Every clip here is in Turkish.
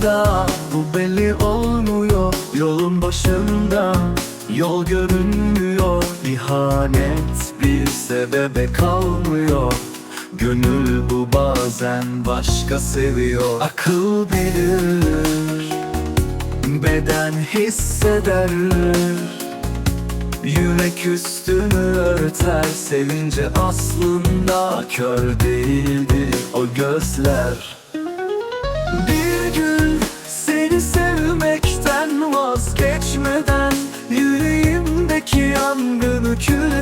sevda Bu belli olmuyor. Yolun başında Yol görünmüyor. İhanet bir sebebe kalmıyor. Gönül bu bazen başka seviyor. Akıl bilir Beden hisseder. Yürek üstünü örter Sevince aslında kör değildi o gözler yangını kül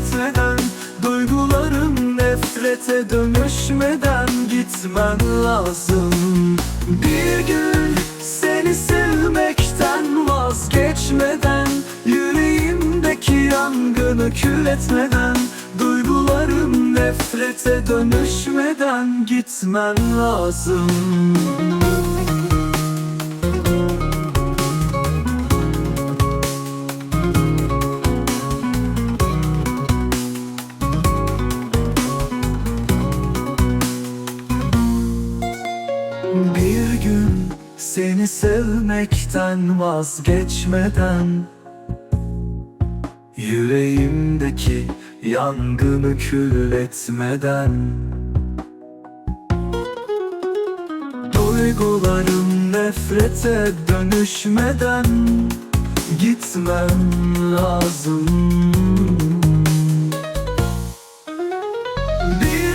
Duygularım nefrete dönüşmeden gitmen lazım. Bir gün seni sevmekten vazgeçmeden Yüreğimdeki yangını kül etmeden Duygularım nefrete dönüşmeden gitmen lazım Bir gün seni sevmekten vazgeçmeden Yüreğimdeki yangını kül etmeden Duygularım nefrete dönüşmeden Gitmem lazım. Bir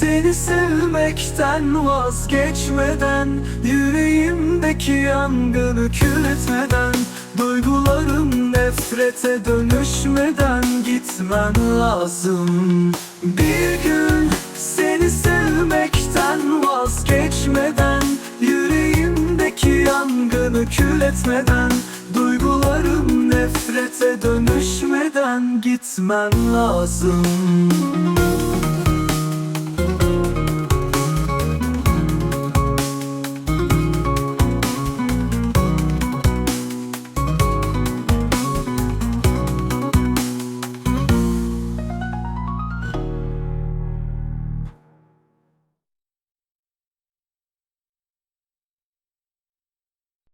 seni sevmekten vazgeçmeden Yüreğimdeki yangını kül etmeden Duygularım nefrete dönüşmeden gitmen lazım. Bir gün seni sevmekten vazgeçmeden Yüreğimdeki yangını kül etmeden Duygularım nefrete dönüşmeden gitmen lazım